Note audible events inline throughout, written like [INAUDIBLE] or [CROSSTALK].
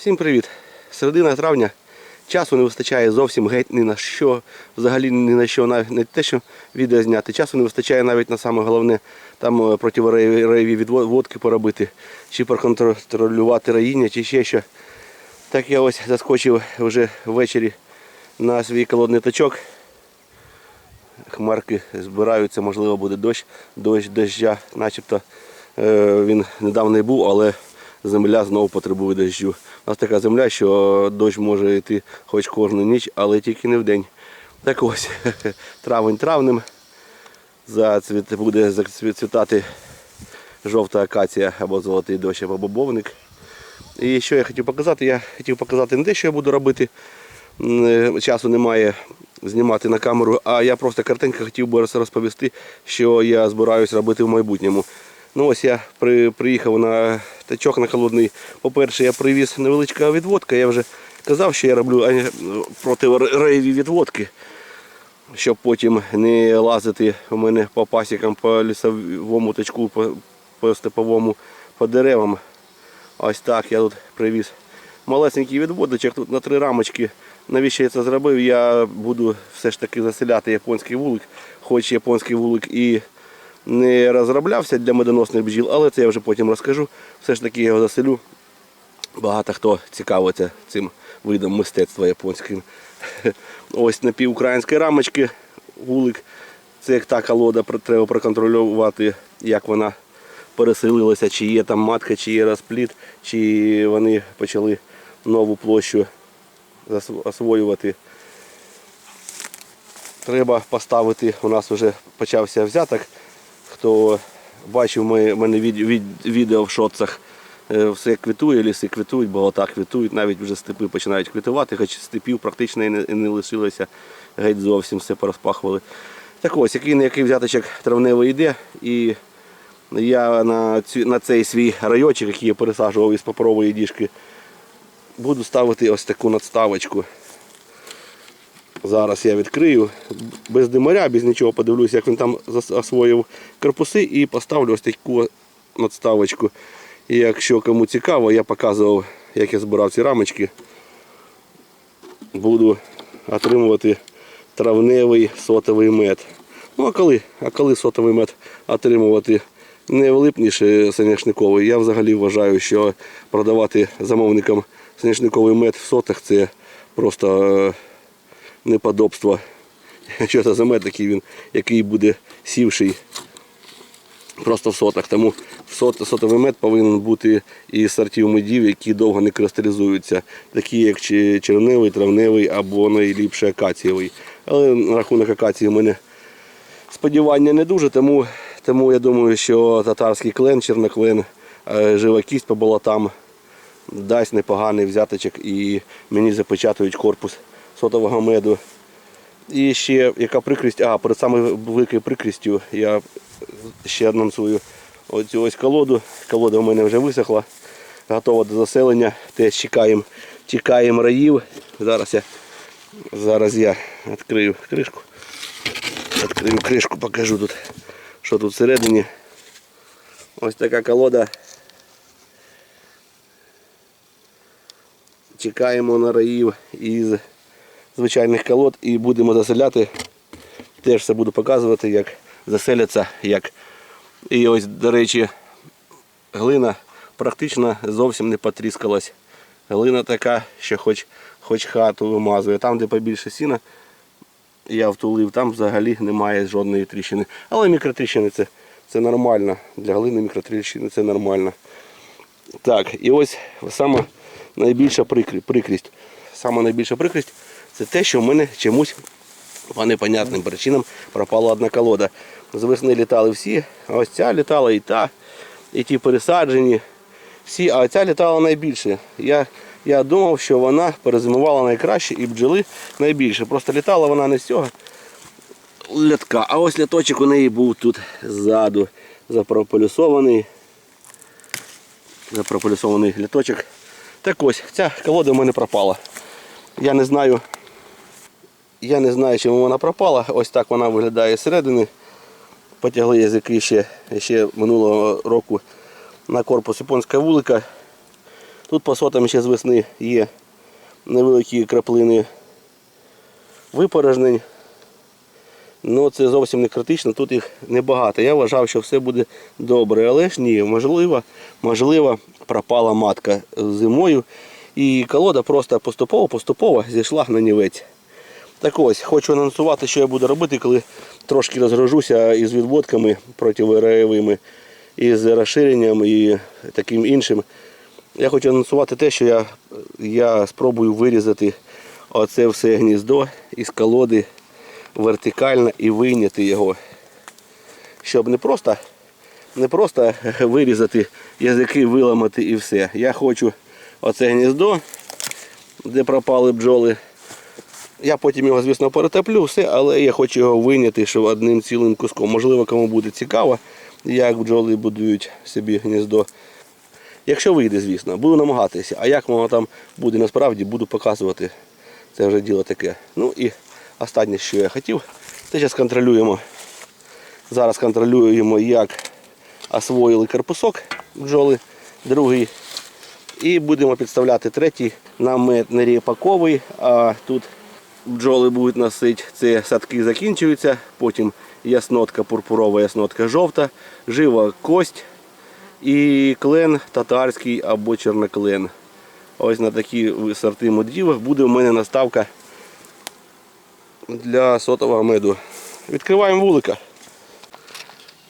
Всім привіт! Середина травня. Часу не вистачає зовсім геть ні на що, взагалі ні на що, навіть не те, що відео зняти. Часу не вистачає навіть на саме головне там е, відводки поробити, чи проконтролювати раїння, чи ще що. Так я ось заскочив вже ввечері на свій колодний тачок. Хмарки збираються, можливо, буде дощ, дощ доща, начебто е, він недавно був, але земля знову потребує дощу. У нас така земля, що дощ може йти хоч кожну ніч, але тільки не в день. Так ось, [LAUGHS] травень травнем. Зацвіт, буде зацвітати жовта акація або золотий дощ, або бобовник. І що я хотів показати? Я хотів показати не те, що я буду робити. Е, Часу немає знімати на камеру, а я просто картинка хотів би розповісти, що я збираюсь робити в майбутньому. Ну ось я при, приїхав на тачок на холодний. По-перше, я привіз невеличка відводка. Я вже казав, що я роблю е, протиреєві відводки, щоб потім не лазити у мене по пасікам, по лісовому тачку, по, по степовому, по деревам. Ось так я тут привіз малесенький відводочок тут на три рамочки. Навіщо я це зробив? Я буду все ж таки заселяти японський вулик, хоч японський вулик і не розроблявся для медоносних бджіл, але це я вже потім розкажу. Все ж таки я його заселю. Багато хто цікавиться цим видом мистецтва японським. [LAUGHS] Ось напівукраїнської рамочки вулик. Це як та колода, треба проконтролювати, як вона переселилася, чи є там матка, чи є розпліт, чи вони почали нову площу освоювати. Треба поставити, у нас вже почався взяток. Хто бачив моє- мене від, від, відео в шоцах, е, все квітує, ліси квітують, болота квітують, навіть вже степи починають квітувати, хоч степів практично і не, і не лишилося, геть зовсім все порозпахували. Так ось, який на який взяточок травневий йде. І я на, цю, на цей свій райочок, який я пересаджував із паперової діжки, буду ставити ось таку надставочку. Зараз я відкрию без димаря, без нічого подивлюся, як він там зас- освоїв корпуси і поставлю ось таку надставочку. І якщо кому цікаво, я показував, як я збирав ці рамочки. Буду отримувати травневий сотовий мед. Ну а коли, а коли сотовий мед отримувати не в липніше соняшниковий, я взагалі вважаю, що продавати замовникам соняшниковий мед в сотах це просто неподобство. Що це за мед такий він, який буде сівший просто в сотах. Тому сот, сотовий мед повинен бути із сортів медів, які довго не кристалізуються, такі як черневий, травневий або найліпше акацієвий. Але на рахунок акації в мене сподівання не дуже, тому, тому я думаю, що татарський клен, чорноклен, е, жива кість по болотам дасть непоганий взяточок і мені запечатують корпус сотового меду. І ще яка прикрість, а перед саме великою прикрістю я ще анонсую оцю ось колоду. Колода у мене вже висохла, готова до заселення. Теж чекаємо, чекаємо раїв. Зараз я, зараз я відкрию кришку. Відкрию кришку, покажу тут, що тут всередині. Ось така колода. Чекаємо на раїв із звичайних колод і будемо заселяти. Теж все буду показувати, як заселяться. Як... І ось, до речі, глина практично зовсім не потріскалась. Глина така, що хоч, хоч хату вимазує. Там, де побільше сіна, я втулив, там взагалі немає жодної тріщини. Але мікротріщини це, це нормально. Для глини мікротріщини це нормально. Так, і ось саме найбільша прикрість. Саме найбільша прикрість це те, що в мене чомусь по непонятним причинам пропала одна колода. З весни літали всі, а ось ця літала і та, і ті пересаджені. Всі, а ця літала найбільше. Я, я думав, що вона перезимувала найкраще і бджоли найбільше. Просто літала вона не з цього лятка. А ось ляточок у неї був тут ззаду запрополюсований. Запрополюсований літочок. Так ось, ця колода в мене пропала. Я не знаю, я не знаю, чому вона пропала. Ось так вона виглядає зсередини. Потягли язики ще, ще минулого року на корпус японська вулика. Тут по сотам ще з весни є невеликі краплини випорожнень. Ну це зовсім не критично, тут їх небагато. Я вважав, що все буде добре, але ж ні, можливо, можливо, пропала матка зимою. І колода просто поступово-поступово зійшла на нівець. Так ось, хочу анонсувати, що я буду робити, коли трошки розгружуся із відводками противораєвими, із розширенням і таким іншим. Я хочу анонсувати те, що я, я спробую вирізати оце все гніздо із колоди вертикально і вийняти його. Щоб не просто, не просто [LAUGHS] вирізати язики, виламати і все. Я хочу оце гніздо, де пропали бджоли. Я потім його, звісно, перетоплю, все, але я хочу його вийняти щоб одним цілим куском. Можливо, кому буде цікаво, як бджоли будують собі гніздо. Якщо вийде, звісно, буду намагатися. А як воно там буде насправді, буду показувати. Це вже діло таке. Ну і останнє, що я хотів, це зараз контролюємо. Зараз контролюємо, як освоїли корпусок бджоли, другий. І будемо підставляти третій намет не ріпаковий, а тут бджоли будуть носити. Це садки закінчуються, потім яснотка пурпурова, яснотка жовта, жива кость і клен татарський або чорноклен. Ось на такі сорти модів буде у мене наставка для сотового меду. Відкриваємо вулика.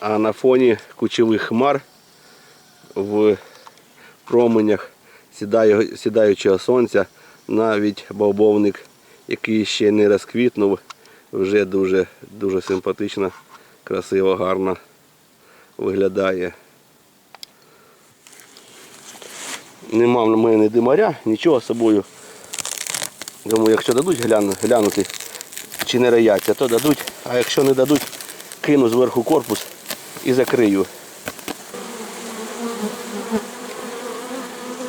А на фоні кучових хмар в променях сідаю- сідаючого сонця навіть бобовник, який ще не розквітнув, вже дуже, дуже симпатично, красиво, гарно виглядає. Нема в мене димаря, нічого з собою. Думаю, якщо дадуть гляну, глянути, чи не раяться, то дадуть, а якщо не дадуть, кину зверху корпус і закрию.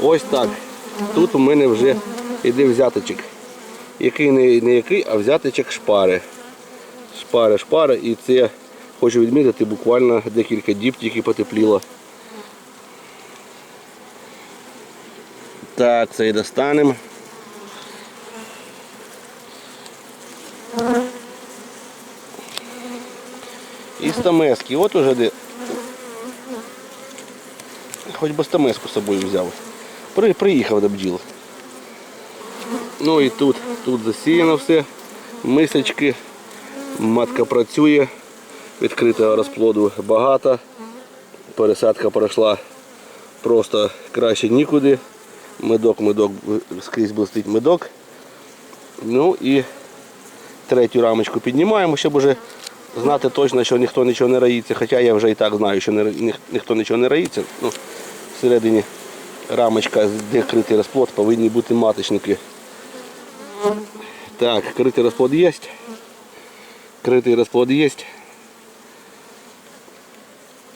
Ось так. Тут у мене вже іде взяточок. Який не, не який, а взяточок шпари. Шпари, шпари. І це хочу відмітити, буквально декілька діб тільки потепліло. Так, це і достанемо. І стамески. От уже де. Хоч би стамеску з собою взяв. При, приїхав до бджіл. Ну і тут, тут засіяно все. Мисочки. Матка працює. Відкритого розплоду багато. Пересадка пройшла просто краще нікуди. Медок, медок, скрізь блистить медок. Ну і третю рамочку піднімаємо, щоб уже знати точно, що ніхто нічого не раїться. Хоча я вже і так знаю, що не, ніх- ніхто нічого не раїться. Ну, всередині рамочка, де критий розплод, повинні бути маточники. Так, критий розплод є. Критий розплод є.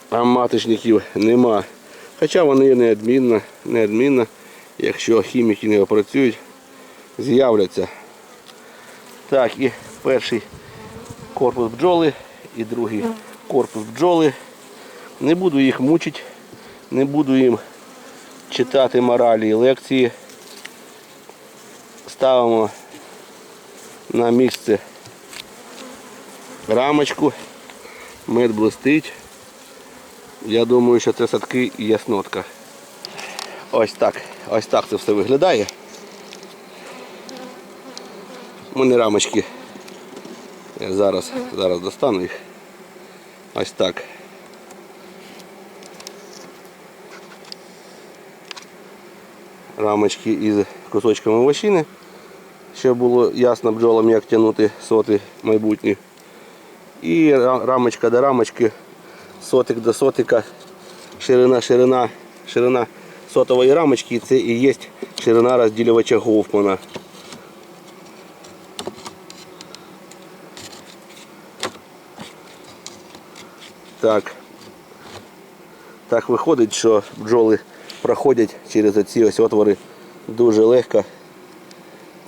А маточників нема. Хоча вони неодмінно, неодмінно, якщо хіміки не опрацюють, з'являться. Так, і перший корпус бджоли і другий корпус бджоли. Не буду їх мучити, не буду їм читати моралі і лекції. Ставимо на місце рамочку, мед блистить. Я думаю, що це садки і яснотка. Ось так. Ось так це все виглядає. У мене рамочки. Я зараз, зараз достану їх. Ось так. Рамочки із кусочками овощини, щоб було ясно бджолам, як тягнути соти майбутні. І рамочка до рамочки, сотик до сотика, ширина, ширина, ширина сотової рамочки, це і є ширина розділювача Гофмана. Так. Так виходить, що бджоли проходять через ці ось отвори дуже легко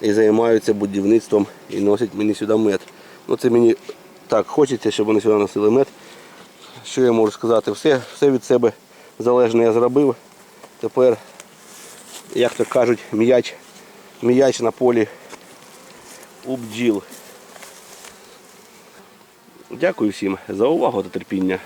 і займаються будівництвом і носять мені сюди мед. Ну це мені так хочеться, щоб вони сюди носили мед. Що я можу сказати? Все, все від себе залежне я зробив. Тепер як то кажуть, м'яч, м'яч на полі у бджіл. Дякую всім за увагу та терпіння.